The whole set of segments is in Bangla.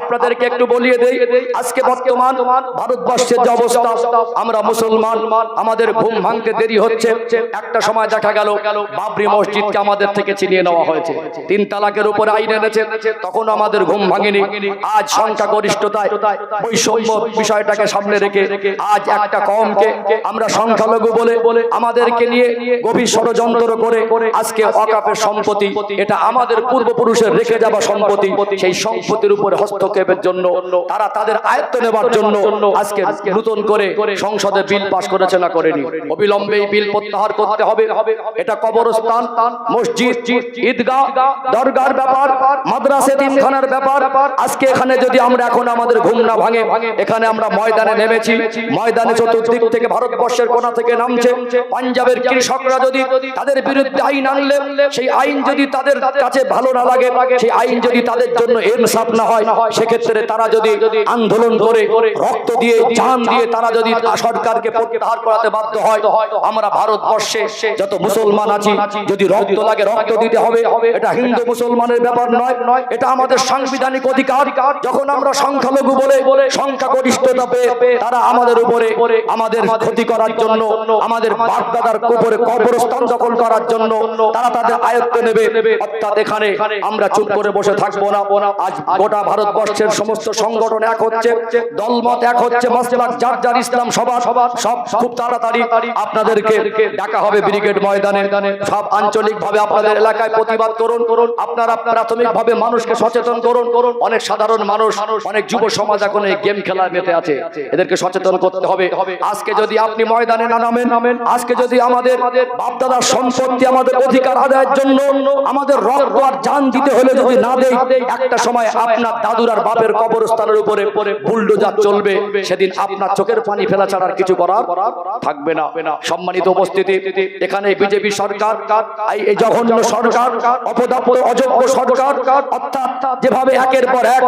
আপনাদেরকে একটু বলিয়ে দেই, আজকে বর্তমান ভারতবর্ষের যে অবস্থা, আমরা মুসলমান, আমাদের ঘুম ভাঙতে দেরি হচ্ছে। একটা সময় দেখা গেল, বাবরি মসজিদকে আমাদের থেকে ছিনিয়ে নেওয়া হয়েছে। তিন তালাকের উপরে আইন এনেছে, তখন আমাদের ঘুম ভাঙেনি। আজ বিষয়টাকে সামনে রেখে আজ একটা কমকে আমরা সংখ্যালঘু বলে আমাদেরকে নিয়ে গভীর ষড়যন্ত্র করে আজকে অকাপের সম্পত্তি, এটা আমাদের পূর্বপুরুষের রেখে যাওয়া সম্পত্তি, সেই সম্পত্তির উপরে হস্তক্ষেপের জন্য তারা তাদের আয়ত্ত নেবার জন্য আজকে নতুন করে সংসদে বিল পাশ করেছে না করেনি। অবিলম্বে এই বিল প্রত্যাহার করতে হবে। এটা কবরস্থান মসজিদ ঈদগাহ দরগার ব্যাপার মাদ্রাসা তিনখানার ব্যাপার। আজকে এখানে যদি আমরা এখন আমাদের ঘুম না ভাঙে এখানে আমরা ময়দানে নেমেছি ময়দানে চতুর্দিক থেকে ভারতবর্ষের কোনা থেকে নামছে পাঞ্জাবের কৃষকরা যদি তাদের বিরুদ্ধে আইন আনলে সেই আইন যদি তাদের কাছে ভালো না লাগে সেই আইন যদি তাদের জন্য ইনসাফ না হয় সেক্ষেত্রে তারা যদি আন্দোলন করে, রক্ত দিয়ে জান দিয়ে তারা যদি সরকারকে প্রত্যাহার করাতে বাধ্য হয়, আমরা ভারতবর্ষে যত মুসলমান আছি, যদি রক্ত লাগে, রক্ত দিতে হবে, এটা হিন্দু মুসলমানের ব্যাপার নয়, এটা আমাদের সাংবিধানিক অধিকার, যখন আমরা সংখ্যালঘু বলে সংখ্যাগরিষ্ঠতা পেয়ে তারা আমাদের উপরে, আমাদের ক্ষতি করার জন্য, আমাদের বাপদাদার উপরে কবরস্থান দখল করার জন্য, তারা তাদের আয়ত্তে নেবে, অর্থাৎ এখানে আমরা চুপ করে বসে থাকব না, আজ গোটা ভারতবর্ষের সমস্ত সংগঠন এক হচ্ছে, দলমত এক হচ্ছে মাসলাক যার যার ইসলাম সভা সভা সব খুব তাড়াতাড়ি আপনাদেরকে ডাকা হবে ব্রিগেড ময়দানে। সব আঞ্চলিক ভাবে আপনাদের এলাকায় প্রতিবাদ করুন। করুন আপনারা প্রাথমিক ভাবে মানুষকে সচেতন করুন। করুন অনেক সাধারণ মানুষ, অনেক যুব সমাজ এখন এই গেম খেলায় মেতে আছে। এদেরকে সচেতন করতে হবে। আজকে যদি আপনি ময়দানে না নামেন নামেন, আজকে যদি আমাদের বাপদাদার সম্পত্তি আমাদের অধিকার আদায়ের জন্য আমাদের রক্ত আর জান দিতে হলে যদি না দেই, একটা সময় আপনার দাদুর আর বাপের কবরস্থানের উপরে বুলডোজার চলবে, সেদিন আপনার চোখের পানি ফেলা ছাড়া আর কিছু করার থাকবে না। সম্মানিত উপস্থিতি, এখানে বিজেপি সরকার জঘন্য সরকার, অপদার্থ অযোগ্য সরকার, অর্থাৎ যেভাবে একের পর এক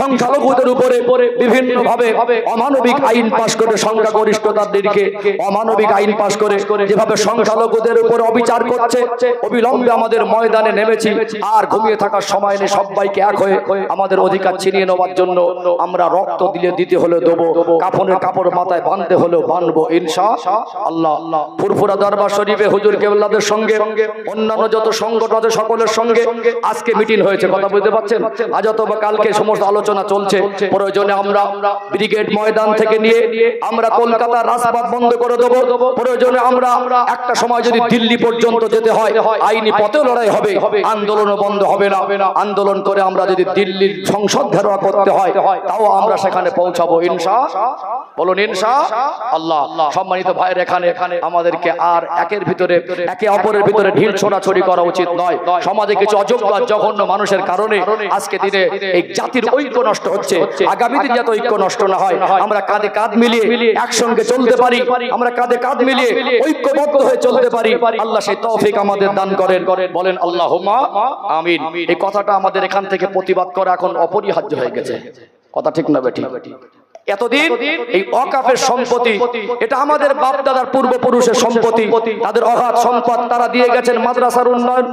সংখ্যালঘুদের উপরে বিভিন্ন ভাবে অমানবিক আইন পাশ করে সংখ্যাগরিষ্ঠতার দিকে অমানবিক আইন পাশ করে যেভাবে সংখ্যালঘুদের উপরে অবিচার করছে, অবিলম্বে আমাদের ময়দানে নেমেছি, আর ঘুমিয়ে থাকার সময় নেই, সবাইকে এক হয়ে আমাদের অধিকার ছিনিয়ে নেওয়ার জন্য আমরা রক্ত দিলে দিতে হলে দেবো কাফনের কাপড় মাথায় বাঁধতে হলেও বাঁধবো ইনশা আল্লাহ। ফুরফুরা দরবার শরীফে হুজুর কেবলাদের সঙ্গে অন্যান্য যত সংগঠন আছে সকলের সঙ্গে আজকে মিটিং হয়েছে কথা বুঝতে পারছেন? আজ অথবা কালকে সমস্ত আলোচনা চলছে প্রয়োজনে আমরা ব্রিগেড ময়দান থেকে নিয়ে আমরা কলকাতার রাজপথ বন্ধ করে দেবো। প্রয়োজনে আমরা একটা সময় যদি দিল্লি পর্যন্ত যেতে হয় আইনি পথেও লড়াই হবে আন্দোলনও বন্ধ হবে। না আন্দোলন করে আমরা যদি দিল্লির সংসদ ঘেরোয়া করতে হয় তাও আমরা সেখানে পৌঁছাবো ইনশা বলুন ইনশা আল্লাহ সম্মানিত ভাইয়ের এখানে আমাদেরকে আর একের ভিতরে একে অপরের ভিতরে ঢিল ছোড়াছড়ি করা উচিত নয়। সমাজে কিছু অযোগ্য জঘন্য মানুষের কারণে আজকে দিনে এই জাতির ঐক্য নষ্ট হচ্ছে। আগামী দিন যাতে ঐক্য নষ্ট না হয়। আমরা কাঁধে কাঁধ মিলিয়ে একসঙ্গে চলতে পারি। আমরা কাঁধে কাঁধ মিলিয়ে ঐক্যবদ্ধ হয়ে চলতে পারি। আল্লাহ সেই তৌফিক আমাদের দান করেন। বলেন আল্লাহ আমিন। এই কথাটা আমাদের এখান থেকে প্রতিবাদ করা এখন অপরিহার্য। হয়ে গেছে কথা ঠিক না বেঠিক এতদিন এই অকাফের সম্পত্তি এটা আমাদের বাপ দাদার পূর্বপুরুষের সম্পত্তি তাদের অগাধ সম্পদ তারা দিয়ে গেছেন মাদ্রাসার উন্নয়ন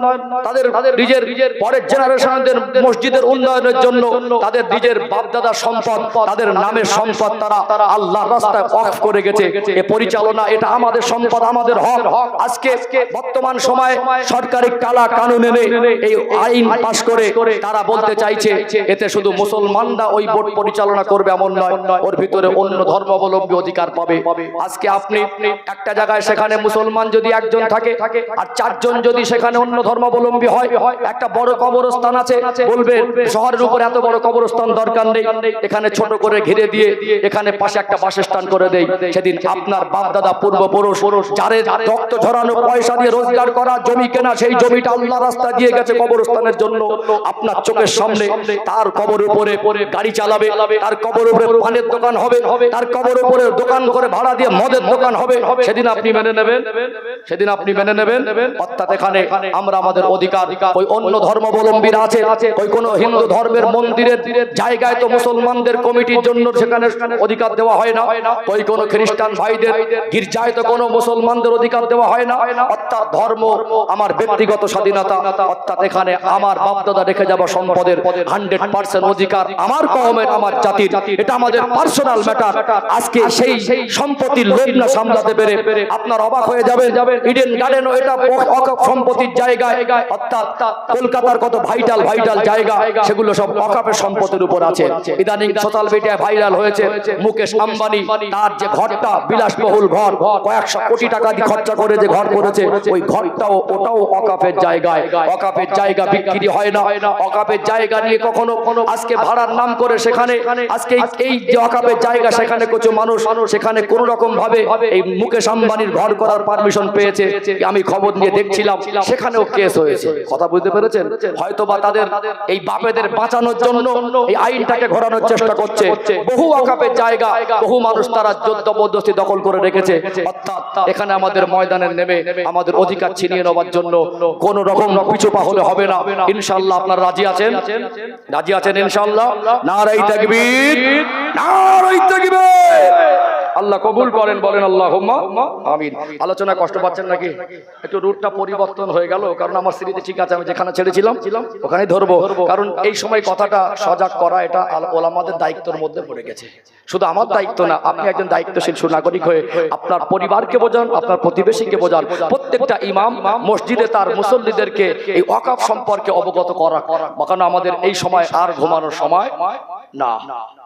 তাদের নিজের পরের জেনারেশনদের মসজিদের উন্নয়নের জন্য তাদের নিজের বাপ দাদার সম্পদ তাদের নামের সম্পদ তারা আল্লাহর রাস্তায় অফ করে গেছে। এ পরিচালনা এটা আমাদের সম্পদ আমাদের হক। আজকে বর্তমান সময় সরকারি কালা কানুন এনে এই আইন পাশ করে তারা বলতে চাইছে এতে শুধু মুসলমানরা ওই বোর্ড পরিচালনা করবে এমন নয় ওর ভিতরে অন্য ধর্মাবলম্বী অধিকার পাবে। আজকে আপনি একটা জায়গায় সেখানে মুসলমান যদি একজন থাকে আর চারজন যদি সেখানে অন্য ধর্মাবলম্বী হয়, একটা বড় কবরস্থান আছে, বলবে, শহরের উপর এত বড় কবরস্থান দরকার নেই। এখানে ছোট করে ঘিরে দিয়ে, এখানে পাশে একটা বাসস্থান করে দেই। সেদিন আপনার বাপ দাদা পূর্বপুরুষ যাদের রক্ত ঝরানো পয়সা দিয়ে রোজগার করা জমি কেনা, সেই জমিটা আল্লাহ রাস্তা দিয়ে গেছে কবরস্থানের জন্য। আপনার চোখের সামনে তার কবর উপরে গাড়ি চালাবে, তার কবর উপরে পানের দোকান হবে তার কবর উপরে দোকান করে ভাড়া দিয়ে মদের দোকান হবে। সেদিন আপনি মেনে নেবেন। সেদিন আপনি মেনে নেবেন। অর্থাৎ এখানে আমরা আমাদের অধিকার ওই অন্য ধর্মাবলম্বীরা আছে। ওই কোন হিন্দু ধর্মের মন্দিরের জায়গায় তো মুসলমানদের কমিটির জন্য সেখানে অধিকার দেওয়া হয় না। ওই কোন খ্রিস্টান ভাইদের গির্জায় তো কোনো মুসলমানদের অধিকার দেওয়া হয় না। অর্থাৎ ধর্ম আমার ব্যক্তিগত স্বাধীনতা। অর্থাৎ এখানে আমার বাপদাদা রেখে যাওয়া সম্পদের হান্ড্রেড পার্সেন্ট অধিকার। আমার কমের আমার জাতির। এটা আমাদের পার্সোনাল ম্যাটার আজকে সেই সম্পত্তির লোভ না সামলাতে পেরে আপনার অবাক হয়ে যাবে ইডেন গার্ডেনও এটা অকাপ সম্পত্তির জায়গায়। অর্থাৎ কলকাতার কত ভাইটাল ভাইটাল জায়গা সেগুলো সব অকাপের সম্পত্তির উপর আছে। ইদানিং সোশ্যাল মিডিয়ায় ভাইরাল হয়েছে। মুকেশ আম্বানি তার যে ঘরটা বিলাসবহুল ঘর কয়েকশো কোটি টাকা দিয়ে খরচা করে যে ঘর করেছে ওই ঘরটাও ওটাও অকাপের জায়গায়। অকাপের জায়গা বিক্রি হয় না। অকাপের জায়গা নিয়ে কখনো আজকে ভাড়ার নাম করে সেখানে আজকে এই- এই যে অকাপের জায়গা, সেখানে কিছু মানুষ, সেখানে কোন রকম ভাবে এই মুকেশ আম্বানির ঘর করার পারমিশন পেয়েছে। আমি খবর নিয়ে দেখছিলাম, সেখানেও কেস হয়েছে। কথা বুঝতে পেরেছেন? হয়তো বা তাদের এই বাপেদের বাঁচানোর জন্য এই আইনটাকে ঘোরানোর চেষ্টা করছে। বহু অকাপের জায়গা, বহু মানুষ তারা জবরদস্তি দখল করে রেখেছে। অর্থাৎ এখানে আমাদের ময়দানে নেমে আমাদের অধিকার ছিনিয়ে নেওয়ার জন্য কোন রকম পিছু পা হলে হবে না। ইনশাল্লাহ আপনারা রাজি আছেন? রাজি আছেন ইনশাল্লাহ নারাই তাকবীর। নারাই তাকবীর আল্লাহ কবুল করেন বলেন আল্লাহ আমিন। আলোচনা কষ্ট পাচ্ছেন নাকি? একটু রুটটা পরিবর্তন হয়ে গেল কারণ আমার স্মৃতি ঠিক আছে আমি যেখানে ছেড়েছিলাম ওখানে ধরবো। কারণ এই সময় কথাটা সজাগ করা এটা ওলামাদের দায়িত্বের মধ্যে পড়ে গেছে। শুধু আমার দায়িত্ব না আপনি একজন দায়িত্বশীল সুনাগরিক হয়ে আপনার পরিবারকে বোঝান আপনার প্রতিবেশীকে বোঝান। প্রত্যেকটা ইমাম মসজিদে তার মুসল্লিদেরকে এই ওয়াকাফ সম্পর্কে অবগত করা। কারণ আমাদের এই সময় আর ঘুমানোর সময় না।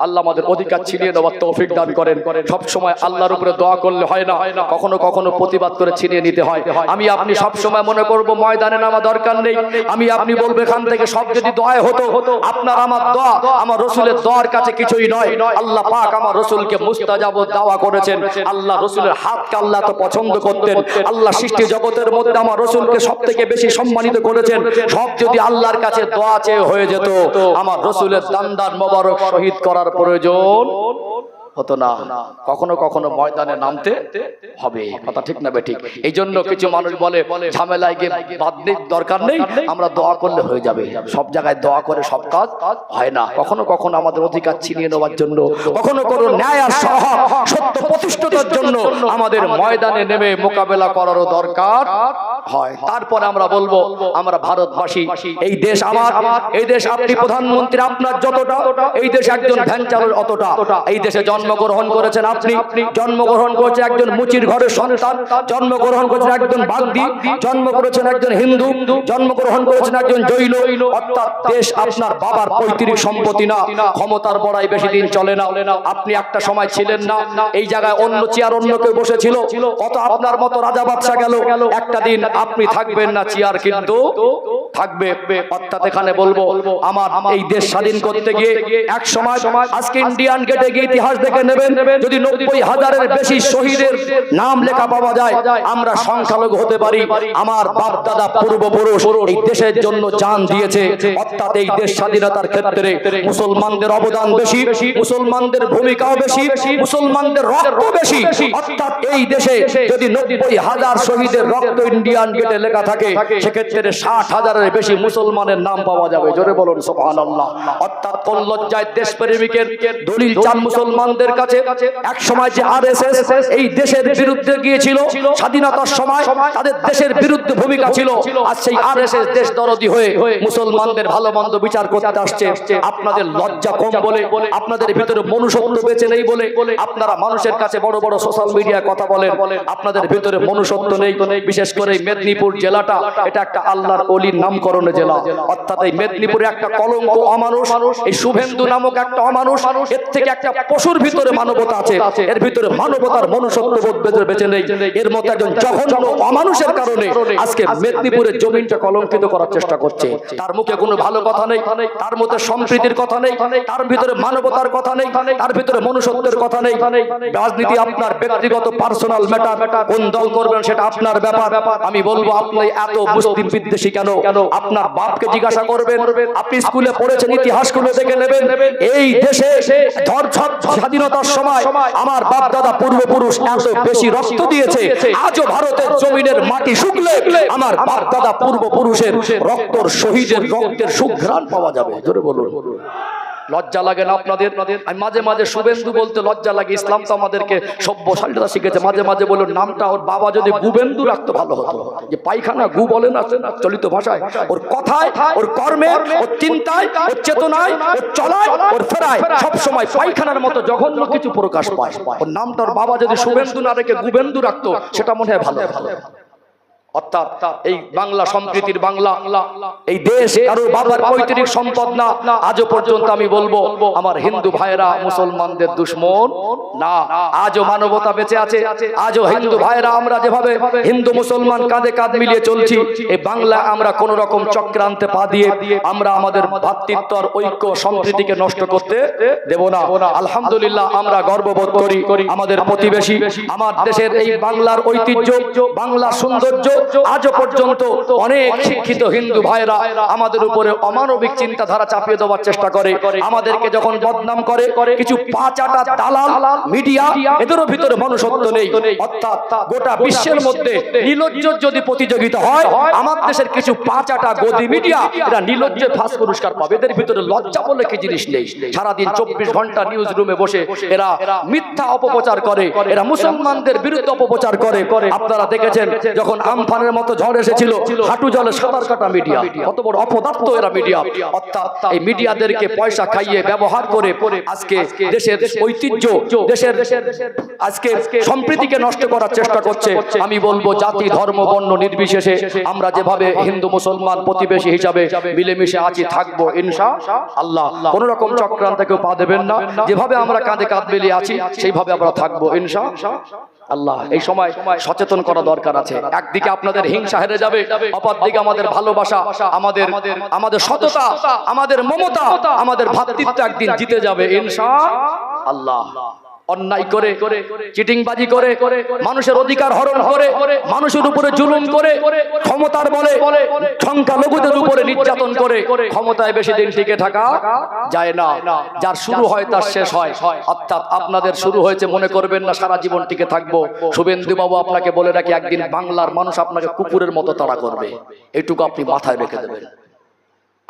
আল্লাহ আমাদের অধিকার ছিনিয়ে নেওয়ার তৌফিক দান করেন। সব সময় আল্লাহর উপরে দোয়া করলে হয় না। কখনো কখনো প্রতিবাদ করে ছিনিয়ে নিতে হয়। আমি আপনি সব সময় মনে করব, ময়দানে নামা দরকার নেই। আমি আপনি বলব এখান থেকে সব যদি দোয়া হতো, আপনার আমার দোয়া, আমার রসুলের দোয়ার কাছে কিছুই নয়। আল্লাহ পাক আমার রসুলকে মুস্তাজাব দাওয়া করেছেন। আল্লাহ রসুলের হাতকে আল্লাহ তো পছন্দ করতেন। আল্লাহ সৃষ্টি জগতের মধ্যে আমার রসুলকে সব থেকে বেশি সম্মানিত করেছেন। সব যদি আল্লাহর কাছে দোয়া চেয়ে হয়ে যেত, আমার রসুলের দান্দার মোবারক শহীদ করার প্রয়োজন। হতো না। কখনো কখনো ময়দানে নামতে হবে। কথা ঠিক না বেঠিক এই জন্য কিছু মানুষ বলে, ঝামেলায় গিয়ে বাদ দরকার নেই, আমরা দোয়া করলে হয়ে যাবে। সব জায়গায় দোয়া করে সব কাজ হয় না। কখনো কখনো আমাদের অধিকার ছিনিয়ে নেওয়ার জন্য, কখনো কোনো ন্যায় আর সহগ সত্য প্রতিষ্ঠিতার জন্য আমাদের ময়দানে নেমে মোকাবেলা করারও দরকার। হয়। তারপরে আমরা বলব আমরা ভারতবাসী এই দেশ আমার এই দেশ আপনি প্রধানমন্ত্রী আপনার যতটা এই দেশ একজন ভ্যান অতটা। এই দেশে জন্মগ্রহণ করেছেন আপনি জন্মগ্রহণ করেছেন একজন মুচির ঘরের সন্তান জন্মগ্রহণ করেছেন একজন বাগদি জন্ম করেছেন একজন হিন্দু জন্মগ্রহণ করেছেন একজন জৈন। অর্থাৎ দেশ আপনার বাবার পৈতৃক সম্পত্তি না ক্ষমতার বড়াই বেশি দিন চলে না। আপনি একটা সময় ছিলেন না এই জায়গায় অন্য চেয়ার অন্য কেউ বসেছিল কত আপনার মতো রাজা বাদশা গেল একটা দিন আপনি থাকবেন না, চেয়ার কিন্তু থাকবে। অর্থাৎ এখানে বলব, আমার এই দেশ স্বাধীন করতে গিয়ে এক সময় আজকে ইন্ডিয়ান গেটে গিয়ে ইতিহাস দেখে নেবেন, যদি নব্বই হাজারের বেশি শহীদের নাম লেখা পাওয়া যায়, আমরা সংখ্যালঘু হতে পারি। আমার বাপ, দাদা, পূর্বপুরুষ এই দেশের জন্য জান দিয়েছে। অর্থাৎ এই দেশ স্বাধীনতার ক্ষেত্রে মুসলমানদের অবদান বেশি, মুসলমানদের ভূমিকাও বেশি, মুসলমানদের রক্ত বেশি। অর্থাৎ এই দেশে যদি নব্বই হাজার শহীদের রক্ত ইন্ডিয়ান গেটে লেখা থাকে সেক্ষেত্রে ষাট হাজারের বেশি মুসলমানের নাম পাওয়া যাবে। জোরে বলুন সোহান আল্লাহ অর্থাৎ কোন লজ্জায় দেশ প্রেমিকের দলিল চান মুসলমানদের কাছে এক সময় যে আর এই দেশের বিরুদ্ধে গিয়েছিল স্বাধীনতার সময় তাদের দেশের বিরুদ্ধে ভূমিকা ছিল। আর সেই আর দেশ দরদি হয়ে মুসলমানদের ভালো মন্দ বিচার করতে আসছে। আপনাদের লজ্জা কম বলে আপনাদের ভিতরে মনুষ্যত্ব বেঁচে নেই বলে আপনারা মানুষের কাছে বড় বড় সোশ্যাল মিডিয়ায় কথা বলেন। আপনাদের ভিতরে মনুষ্যত্ব নেই বিশেষ করে মেদিনীপুর জেলাটা, এটা একটা আল্লাহর অলির নামকরণ জেলা। অর্থাৎ এই মেদিনীপুরে একটা কলঙ্ক অমানুষ, এই শুভেন্দু নামক একটা অমানুষ, এর থেকে একটা পশুর ভিতরে মানবতা আছে। এর ভিতরে মানবতার মনুষ্যত্ব বোধ ভেতরে বেঁচে নেই। এর মতো একজন জঘন্য অমানুষের কারণে আজকে মেদিনীপুরের জমিনটা কলঙ্কিত করার চেষ্টা করছে। তার মুখে কোনো ভালো কথা নেই, তার মধ্যে সম্প্রীতির কথা নেই, তার ভিতরে মানবতার কথা নেই, তার ভিতরে মনুষ্যত্বের কথা নেই। রাজনীতি আপনার ব্যক্তিগত পার্সোনাল ম্যাটার কোন দল করবেন সেটা আপনার ব্যাপার। আমি আমি বলব আপনি এত মুসলিম বিদ্বেষী কেন? আপনার বাপকে জিজ্ঞাসা করবেন আপনি স্কুলে পড়েছেন ইতিহাসগুলো দেখে নেবেন। এই দেশে ধর- ধর- স্বাধীনতার সময় আমার বাপ দাদা পূর্বপুরুষ এত বেশি রক্ত দিয়েছে আজও ভারতের জমিনের মাটি শুকলে আমার বাপ দাদা পূর্বপুরুষের রক্তর শহীদের রক্তের সুঘ্রাণ পাওয়া যাবে। জোরে বলুন। লজ্জা লাগে না আপনাদের? আমি মাঝে মাঝে শুভেন্দু বলতে লজ্জা লাগে, ইসলাম তো আমাদেরকে সভ্যশালীরা শিখেছে। মাঝে মাঝে বলুন নামটা ওর বাবা যদি গুবেন্দু রাখতে ভালো হতো। যে পায়খানা গু বলে না চলিত ভাষায়, ওর কথায়, ওর কর্মে, ওর চিন্তায়, ওর চেতনায়, ওর চলায়, ওর ফেরায়, সব সময় পায়খানার মতো জঘন্য কিছু প্রকাশ পায়। ওর নামটা ওর বাবা যদি শুভেন্দু না রেখে গুবেন্দু রাখতো, সেটা মনে হয় ভালো ভালো অর্থাৎ এই বাংলা সম্প্রীতির বাংলা এই দেশ কারোর বাবার পৈতৃক সম্পদ না আজও পর্যন্ত আমি বলব আমার হিন্দু ভাইরা মুসলমানদের দুশ্মন না আজও মানবতা বেঁচে আছে আজও হিন্দু ভাইরা আমরা যেভাবে হিন্দু মুসলমান কাঁধে কাঁধ মিলিয়ে চলছি এই বাংলা আমরা কোন রকম চক্রান্তে পা দিয়ে আমরা আমাদের ভাতৃত্ব আর ঐক্য সম্প্রীতিকে নষ্ট করতে দেব না। আলহামদুলিল্লাহ আমরা গর্ববোধ করি আমাদের প্রতিবেশী আমার দেশের এই বাংলার ঐতিহ্য বাংলার সৌন্দর্য আজও পর্যন্ত অনেক শিক্ষিত হিন্দু ভাইরা আমাদের উপরে অমানবিক চিন্তাধারা চাপিয়ে দেওয়ার চেষ্টা করে। আমাদেরকে যখন বদনাম করে কিছু পাঁচাটা দালাল মিডিয়া এদেরও ভিতরে মনুষ্যত্ব নেই। অর্থাৎ গোটা বিশ্বের মধ্যে নিলজ্জ যদি প্রতিযোগিতা হয় আমার দেশের কিছু পাঁচাটা গদি মিডিয়া এরা নিলজ্জের ফার্স্ট পুরস্কার পাবে। এদের ভিতরে লজ্জা বলে কি জিনিস নেই? সারাদিন চব্বিশ ঘণ্টা নিউজ রুমে বসে এরা মিথ্যা অপপ্রচার করে এরা মুসলমানদের বিরুদ্ধে অপপ্রচার করে আপনারা দেখেছেন যখন আমফানের মতো ঝড় এসেছিল। হাঁটু জলে সাঁতার কাটা মিডিয়া। কত বড় অপদার্থ এরা মিডিয়া। অর্থাৎ এই মিডিয়াদেরকে পয়সা খাইয়ে ব্যবহার করে আজকে দেশের ঐতিহ্য দেশের আজকে সম্প্রীতিকে নষ্ট করার চেষ্টা করছে। আমি বলব জাতি ধর্ম বর্ণ নির্বিশেষে আমরা যেভাবে হিন্দু মুসলমান প্রতিবেশী হিসাবে মিলেমিশে আছি থাকব ইনশা আল্লাহ। কোন রকম চক্রান্ত কেউ পা দেবেন না। যেভাবে আমরা কাঁধে কাঁধ মিলিয়ে আছি সেইভাবে আমরা থাকব ইনশা। আল্লাহ, এই সময় সচেতন করা দরকার আছে। একদিকে আপনাদের হিংসা হেরে যাবে অপর দিকে আমাদের ভালোবাসা, আমাদের আমাদের সততা, আমাদের মমতা, আমাদের ভাতৃত্ব একদিন জিতে যাবে, ইনশা আল্লাহ। অন্যায় করে চিটিংবাজি করে মানুষের অধিকার হরণ করে মানুষের উপরে জুলুম করে ক্ষমতার বলে সংখ্যালঘুদের উপরে নির্যাতন করে ক্ষমতায় বেশি দিন টিকে থাকা যায় না। যার শুরু হয় তার শেষ হয়। অর্থাৎ আপনাদের শুরু হয়েছে মনে করবেন না সারা জীবন টিকে থাকব। শুভেন্দু বাবু আপনাকে বলে রাখি একদিন বাংলার মানুষ আপনাকে কুকুরের মতো তাড়া করবে। এটুকু আপনি মাথায় রেখে দেবেন।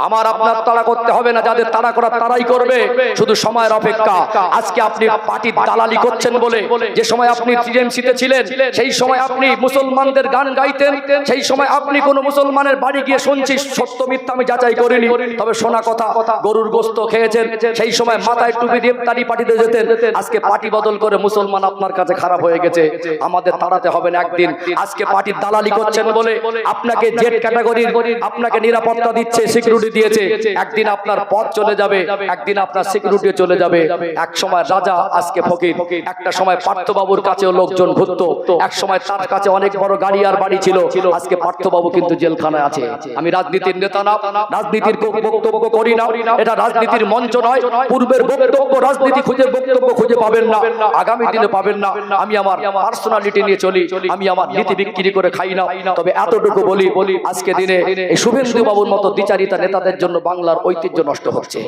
আমার আপনার তাড়া করতে হবে না, যাদের তাড়া করার তারাই করবে। শুধু সময়ের অপেক্ষা। আজকে আপনি পার্টির দালালি করছেন বলে, যে সময় আপনি টিএমসিতে ছিলেন, সেই সময় আপনি মুসলমানদের গান গাইতেন, সেই সময় আপনি কোন মুসলমানের বাড়ি গিয়ে শুনছি, সত্য মিথ্যা আমি যাচাই করিনি। তবে শোনা কথা, গরুর গোস্ত খেয়েছেন, সেই সময় মাথায় টুপি দিয়ে তারি পার্টিতে যেতেন। আজকে পার্টি বদল করে মুসলমান আপনার কাছে খারাপ হয়ে গেছে। আমাদের তাড়াতে হবে না একদিন। আজকে পার্টির দালালি করছেন বলে, আপনাকে জেড ক্যাটাগরির, আপনাকে নিরাপত্তা দিচ্ছে সিকিউরিটি দিয়েছে, একদিন আপনার পথ চলে যাবে, একদিন আপনার সিকিউরিটি চলে যাবে। এক সময় রাজা আজকে ফকির, একটা সময় পার্থবাবুর কাছেও লোকজন ঘুরতো, এক সময় তার কাছে অনেক বড় গাড়ি আর বাড়ি ছিল। আজকে পার্থবাবু কিন্তু জেলখানায় আছে। আমি রাজনীতির নেতা না, রাজনীতির বক্তব্য করি না। এটা রাজনীতির মঞ্চ নয়, পূর্বের বক্তব্য, রাজনীতি খুঁজে বক্তব্য খুঁজে পাবেন না। আগামী দিনে পাবেন না। আমি আমার পার্সোনালিটি নিয়ে চলি, আমি আমার নীতি বিক্রি করে খাই না। তবে এতটুকু বলি বলি আজকে দিনে এই শুভেন্দু বাবুর মতো দ্বিচারিতা নেতাদের জন্য বাংলার ঐতিহ্য নষ্ট হচ্ছে।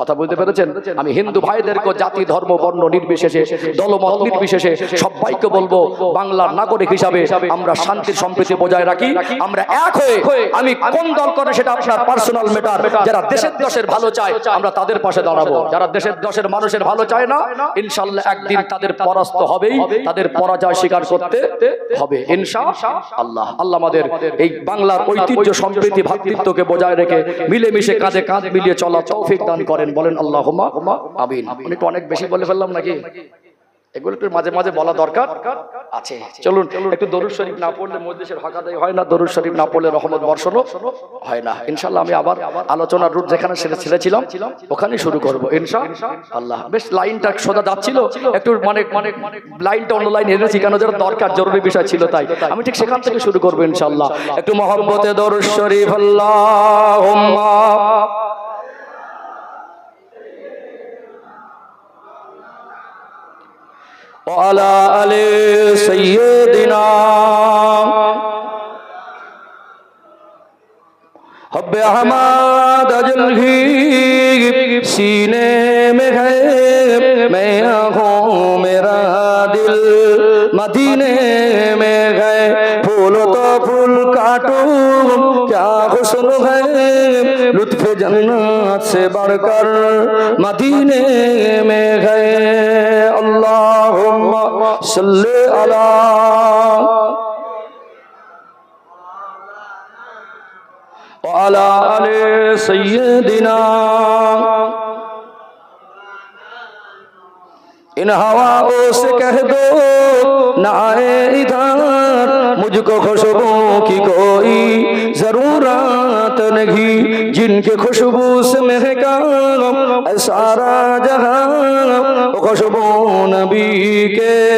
কথা বুঝতে পেরেছেন? আমি হিন্দু ভাইদেরকে জাতি, ধর্ম, বর্ণ নির্বিশেষে, দলমত নির্বিশেষে সবাইকে বলব, বাংলার নাগরিক হিসাবে আমরা শান্তির সম্প্রীতি বজায় রাখি। আমরা এক হয়ে, আমি কোন দল করে সেটা আপনার পার্সোনাল ম্যাটার যারা দেশের দশের ভালো চায়, আমরা তাদের পাশে দাঁড়াবো। যারা দেশের দশের মানুষের ভালো চায় না ইনশাল্লাহ একদিন তাদের পরাস্ত হবেই, তাদের পরাজয় স্বীকার করতে হবে। ইনশা আল্লাহ। আল্লাহ আমাদের এই বাংলার ঐতিহ্য, সম্প্রীতি, ভাতৃত্বকে বজায় রেখে মিলেমিশে কাঁধে কাঁধ মিলিয়ে চলা চৌফিক দান করেন বলেন আল্লাহ আমিন। আমি তো অনেক বেশি বলে ফেললাম নাকি? এগুলো একটু মাঝে মাঝে বলা দরকার। আছে। চলুন একটু দরুদ শরীফ না পড়লে মজলিসের হক আদায় হয় না, দরুদ শরীফ না পড়লে রহমত বর্ষণও হয় না। ইনশাল্লাহ আমি আবার আলোচনার রুট যেখানে ছেড়ে ছেড়েছিলাম ওখানে শুরু করব। ইনশা আল্লাহ। বেশ, লাইনটা সোজা যাচ্ছিল, একটু মানে মানে লাইনটা অন্য লাইন এনেছি কেন যেটা দরকার, জরুরি বিষয় ছিল তাই। আমি ঠিক সেখান থেকে শুরু করব ইনশাল্লাহ একটু মহব্বতে দরুদ শরীফ আল্লাহ वाला अले सैदिना हब सीने में है, मैं हूँ मेरा दिल मदीने में गए फूलो तो फूल काटू, क्या हुसन है? लुत्फ जन्नत से बढ़कर मदीने में गए صلی اللہ وعلى آل ان ہواؤں سے کہہ دو، نہ آئے ادھر مجھ کو خوشبو کی کوئی ضرورت نہیں۔ جن کے خوشبو سے مہکا سارا جہاں، خوشبو نبی کے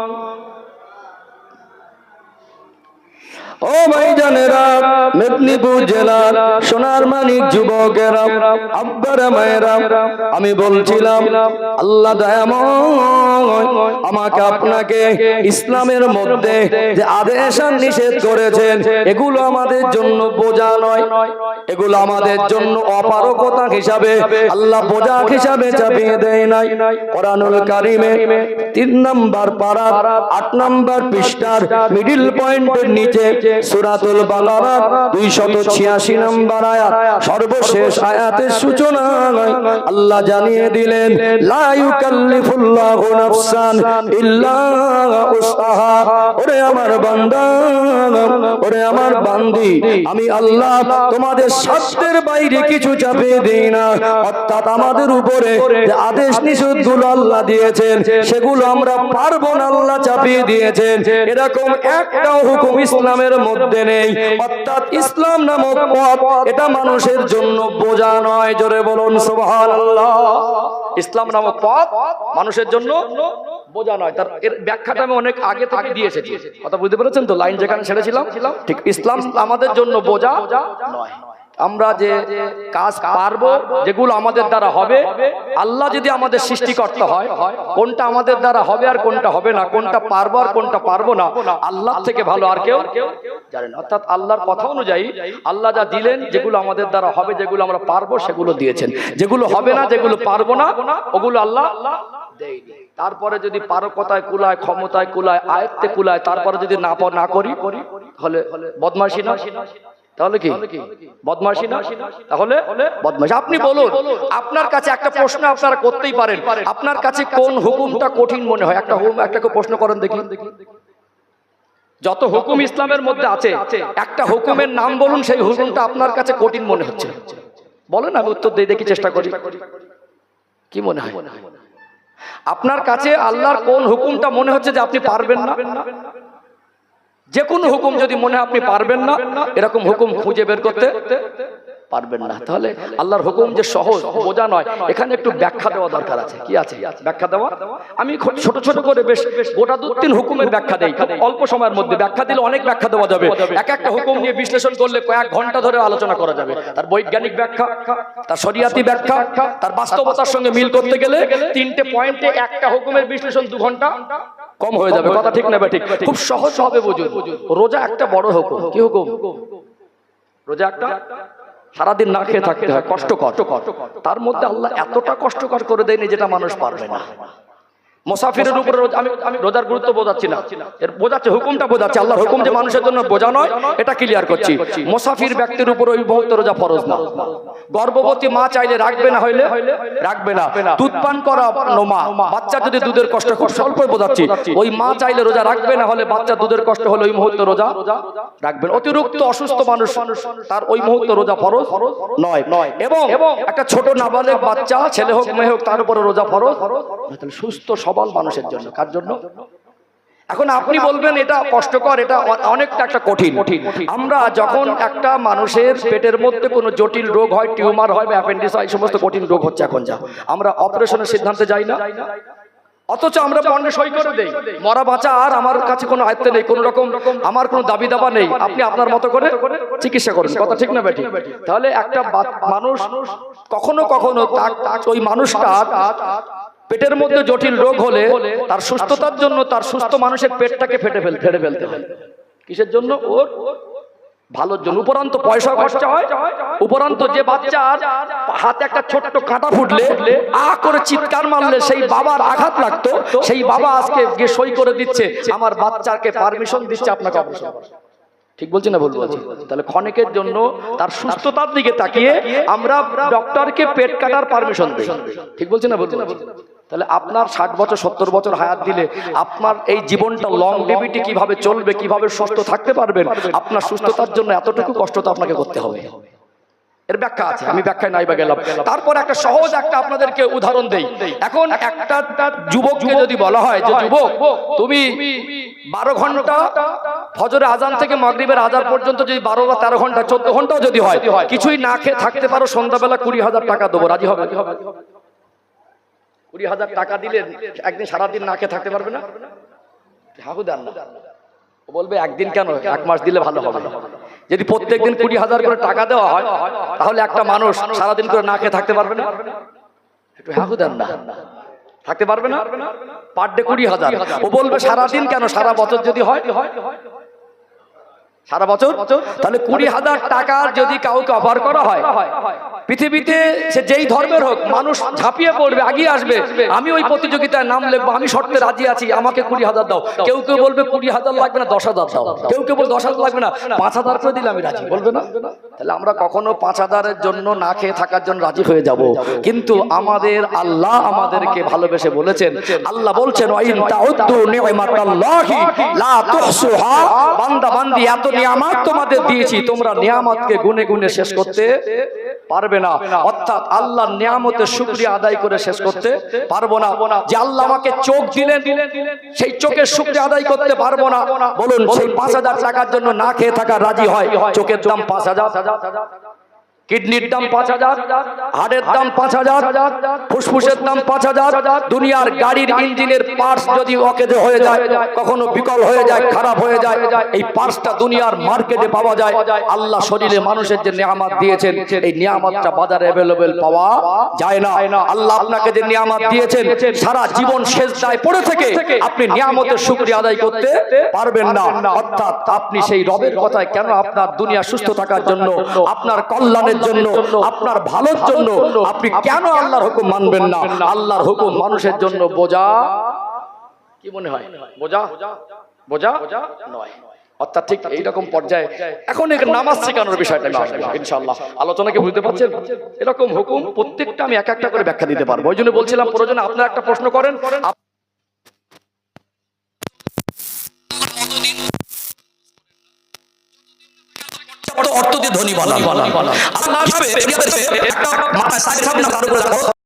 মেদিনীপুর জেলার সোনার মানিক আমি বলছিলাম, আল্লাহ আমাকে আপনাকে ইসলামের মধ্যে যে আদেশ আর নিষেধ করেছেন, এগুলো আমাদের জন্য বোঝা নয়। এগুলো আমাদের জন্য অপারকতা হিসাবে, আল্লাহ বোঝা হিসাবে চাপিয়ে দেয় নাই। কোরআনুল কারিমে তিন নাম্বার পাড়ার আট নাম্বার পৃষ্ঠার মিডিল পয়েন্টের নিচে সুরাতুল বালারা দুই শত ছিয়াশি নাম্বার আয়াত, সর্বশেষ আয়াতের সূচনা আল্লাহ জানিয়ে দিলেন আমাদের উপরে আদেশ সেগুলো আমরা পারব না, আল্লাহ চাপিয়ে দিয়েছেন। এরকম একটাও হুকুম ইসলামের মধ্যে নেই। অর্থাৎ নামক পথ, এটা মানুষের জন্য বোঝা নয়। জোরে বলুন, সুবহানাল্লাহ। ইসলাম নামক পথ মানুষের জন্য বোঝা নয়। তার এর ব্যাখ্যাটা আমি অনেক আগে থেকে দিয়ে এসেছি। কথা বুঝতে পেরেছেন তো? লাইন যেখানে ছেড়েছিলাম, ঠিক ইসলাম আমাদের জন্য বোঝা নয়। আমরা যে কাজ পারব, যেগুলো আমাদের দ্বারা হবে, আল্লাহ যদি আমাদের সৃষ্টিকর্তা হয়, কোনটা আমাদের দ্বারা হবে আর কোনটা হবে না, কোনটা পারব আর কোনটা পারব না আল্লাহ থেকে ভালো আর কেউ জানেন অর্থাৎ আল্লাহর কথা অনুযায়ী আল্লাহ যা দিলেন, যেগুলো আমাদের দ্বারা হবে, যেগুলো আমরা পারব, সেগুলো দিয়েছেন। যেগুলো হবে না, যেগুলো পারব না, ওগুলো আল্লাহ দেয়নি। তারপরে যদি পারকতায় কুলায়, ক্ষমতায় কুলায়, আয়ত্তে কুলায়, তারপরে যদি না না করি, তাহলে বদমাশি না? তাহলে কি? বদমাশি না? তাহলে? বদমাশি। আপনি বলুন আপনার কাছে একটা প্রশ্ন আপনারা করতেই পারেন। আপনার কাছে কোন হুকুমটা কঠিন মনে হয়? একটা হুকুম একটা প্রশ্ন করেন দেখি। যত হুকুম ইসলামের মধ্যে আছে একটা হুকুমের নাম বলুন সেই হুকুমটা আপনার কাছে কঠিন মনে হচ্ছে। বলেন আমি উত্তর দিয়ে দেখি চেষ্টা করি। কি মনে হয়? আপনার কাছে আল্লাহর কোন হুকুমটা মনে হচ্ছে যে আপনি পারবেন না? যে কোনো হুকুম যদি মনে আপনি পারবেন না, এরকম হুকুম খুঁজে বের করতে পারবেন না। তাহলে আল্লাহর হুকুম যে সহজ, বোঝা নয়। এখানে একটু ব্যাখ্যা দেওয়া দরকার আছে। কি আছে? ব্যাখ্যা দেওয়া? আমি ছোট ছোট করে বেশ গোটা দু তিন হুকুমের ব্যাখ্যা দেই। অল্প সময়ের মধ্যে। ব্যাখ্যা দিলে অনেক ব্যাখ্যা দেওয়া যাবে। এক একটা হুকুম নিয়ে বিশ্লেষণ করলে কয়েক ঘণ্টা ধরে আলোচনা করা যাবে। তার বৈজ্ঞানিক ব্যাখ্যা, তার শরিয়াতি ব্যাখ্যা, তার বাস্তবতার সঙ্গে মিল করতে গেলে তিনটে পয়েন্টে একটা হুকুমের বিশ্লেষণ দু ঘণ্টা। কম হয়ে যাবে, কথা ঠিক নেবে ঠিক? খুব সহজ হবে বুঝুন। রোজা একটা বড় হুকুম। কি হুকুম? রোজা একটা সারাদিন না খেয়ে থাকতে হয়, কষ্টকর। তার মধ্যে আল্লাহ এতটা কষ্টকর করে দেয়নি যেটা মানুষ পারবে না। মোসাফিরের উপরে আমি আমি রোজার গুরুত্ব বোঝাচ্ছি না। এর বোঝাচ্ছে হুকুমটা বোঝাচ্ছে আল্লাহর হুকুম যে মানুষের জন্য বোঝা নয় এটা ক্লিয়ার করছি। মোসাফির ব্যক্তির উপর ওই মুহূর্তে রোজা ফরজ না। গর্ভবতী মা চাইলে রাখবে না হইলে রাখবে না দুধ পান করা মা বাচ্চা যদি দুধের কষ্ট খুব স্বল্পই বোঝাচ্ছি ওই মা চাইলে রোজা রাখবে না হলে বাচ্চা দুধের কষ্ট হলে ওই মুহূর্তে রোজা রাখবেন। অতিরিক্ত অসুস্থ মানুষ তার ওই মুহূর্তে রোজা ফরজ নয়। নয়। এবং একটা ছোট নাবালেগ বাচ্চা ছেলে হোক মেয়ে হোক তার উপরে রোজা ফরজ। তাহলে সুস্থ সবল মানুষের জন্য। কার জন্য? এখন আপনি বলবেন এটা কষ্টকর এটা অনেকটা একটা কঠিন। আমরা যখন একটা মানুষের পেটের মধ্যে কোনো জটিল রোগ হয় টিউমার হয় বা অ্যাপেন্ডিক্স হয় সমস্ত কঠিন রোগ হচ্ছে এখন যা। আমরা অপারেশনের সিদ্ধান্তে যাই না। অথচ আমরা বন্ডে সই করে দেই। মরা বাঁচা আর আমার কাছে কোনো আয়ত্তে নেই কোনো রকম আমার কোনো দাবি দাবা নেই। আপনি আপনার মতো করে চিকিৎসা করেন। কথা ঠিক না বেটি? তাহলে একটা মানুষ কখনো কখনো তার- ওই মানুষটা পেটের মধ্যে জটিল রোগ হলে তার সুস্থতার জন্য তার সুস্থ মানুষের পেটটাকে ফেটে ফেল ফেটে ফেলতে হয় কিসের জন্য? ওর ভালোর জন্য। উপরান্ত পয়সা খরচা হয়। উপরান্ত যে বাচ্চার হাতে একটা ছোট্ট কাঁটা ফুটলে আ করে চিৎকার মারলে সেই বাবার আঘাত লাগতো। সেই বাবা আজকে গিয়ে সই করে দিচ্ছে। আমার বাচ্চাকে পারমিশন দিচ্ছে আপনাকে করার। ঠিক বলছি না বলব তাহলে ক্ষণিকের জন্য তার সুস্থতার দিকে তাকিয়ে আমরা ডক্টরকে পেট কাটার পারমিশন দিই। ঠিক বলছি না বলব তাহলে আপনার ষাট বছর, সত্তর বছর হায়াত দিলে আপনার এই জীবনটা লং ডেবিটি কীভাবে চলবে, কীভাবে সুস্থ থাকতে পারবেন, আপনার সুস্থতার জন্য এতটুকু কষ্ট তো আপনাকে করতে হবে। এর ব্যাখ্যা আছে, আমি ব্যাখ্যায় নাই বা গেলাম। তারপর একটা সহজ একটা আপনাদেরকে উদাহরণ দেই। এখন একটা যুবককে যদি বলা হয় যে, যুবক, তুমি বারো ঘণ্টা ফজরে আজান থেকে মাগরিবের আজান পর্যন্ত যদি বারো বা তেরো ঘণ্টা, চোদ্দ ঘন্টাও যদি হয়, কিছুই না খেয়ে থাকতে পারো, সন্ধ্যাবেলা কুড়ি হাজার টাকা দেবো, রাজি হবে? কুড়ি হাজার টাকা দিলে একদিন সারাদিন না খেয়ে থাকতে পারবে না? হাহু দেন না বলবে, একদিন কেন? এক মাস দিলে ভালো হবে। যদি প্রত্যেক দিন কুড়ি হাজার করে টাকা দেওয়া হয়, তাহলে একটা মানুষ সারাদিন করে না খেয়ে থাকতে পারবে না? একটু হাহু দেন না থাকতে পারবে না? পার ডে কুড়ি হাজার। ও বলবে, সারাদিন কেন? সারা বছর যদি হয়। সারা বছর? তাহলে কুড়ি হাজার টাকার যদি কাউকে অফার করা হয় পৃথিবীতে সে যেই ধর্মের হোক, মানুষ ঝাঁপিয়ে পড়বে, আগিয়ে আসবে। আমি ওই প্রতিযোগিতায় নাম লিখব, আমি শর্তে রাজি আছি, আমাকে কুড়ি হাজার দাও। কেউ কেউ বলবে কুড়ি হাজার লাগবে না, দশ হাজার দাও। কেউ কেউ বলবে দশ হাজার লাগবে না, পাঁচ হাজার করে দিলে আমি রাজি, বলবে না? তাহলে আমরা কখনো পাঁচ হাজারের জন্য না খেয়ে থাকার জন্য রাজি হয়ে যাব। কিন্তু আমাদের আল্লাহ আমাদেরকে ভালোবেসে বলেছেন, আল্লাহ বলছেন বান্দা, বান্দি, এত নিয়ামত তোমাদের দিয়েছি, তোমরা নিয়ামতকে গুনে গুনে শেষ করতে পারবে না। অর্থাৎ আল্লাহর নিয়ামতের শুকরিয়া আদায় করে শেষ করতে পারব না। যে আল্লাহ আমাকে চোখ দিলেন, সেই চোখের শুকরিয়া আদায় করতে পারব না। বলুন, সেই পাঁচ হাজার টাকার জন্য না খেয়ে থাকা রাজি হয়? চোখের দাম পাঁচ হাজার। কিডনির দাম পাঁচ হাজার, হাড়ের দাম পাঁচ হাজার, ফুসফুসের দাম পাঁচ হাজার, দুনিয়ার গাড়ির ইঞ্জিনের পার্স যদি অকেজে হয়ে যায়, কখনো বিকল হয়ে যায়, খারাপ হয়ে যায়, এই পার্টসটা দুনিয়ার মার্কেটে পাওয়া যায়। আল্লাহ শরীরে মানুষের যে নিয়ামত দিয়েছেন, এই নিয়ামতটা বাজারে অ্যাভেলেবেল পাওয়া যায় না। আল্লাহ আপনাকে যে নিয়ামত দিয়েছেন, সারা জীবন শেষ দায় পড়ে থেকে আপনি নিয়ামতের শুকরিয়া আদায় করতে পারবেন না। অর্থাৎ আপনি সেই রবের কথায় কেন আপনার দুনিয়া সুস্থ থাকার জন্য আপনার কল্যাণের জন্য আপনার ভালোর জন্য আপনি কেন আল্লাহর হুকুম মানবেন না? আল্লাহর হুকুম মানুষের জন্য বোঝা কি মনে হয়? বোঝা? বোঝা? নয়। অর্থাৎ ঠিক এইরকম পর্যায়ে এখন নামাজ শেখানোর বিষয়টা আমি আসব ইনশাআল্লাহ। আলোচনাকে বুঝতে পারছেন? এরকম হুকুম প্রত্যেকটা আমি এক একটা করে ব্যাখ্যা দিতে পারব। ওই জন্য বলছিলাম প্রয়োজনে আপনারা একটা প্রশ্ন করেন। অর্থ দিয়ে ধনী বলা। একটা মাথায় তার উপরে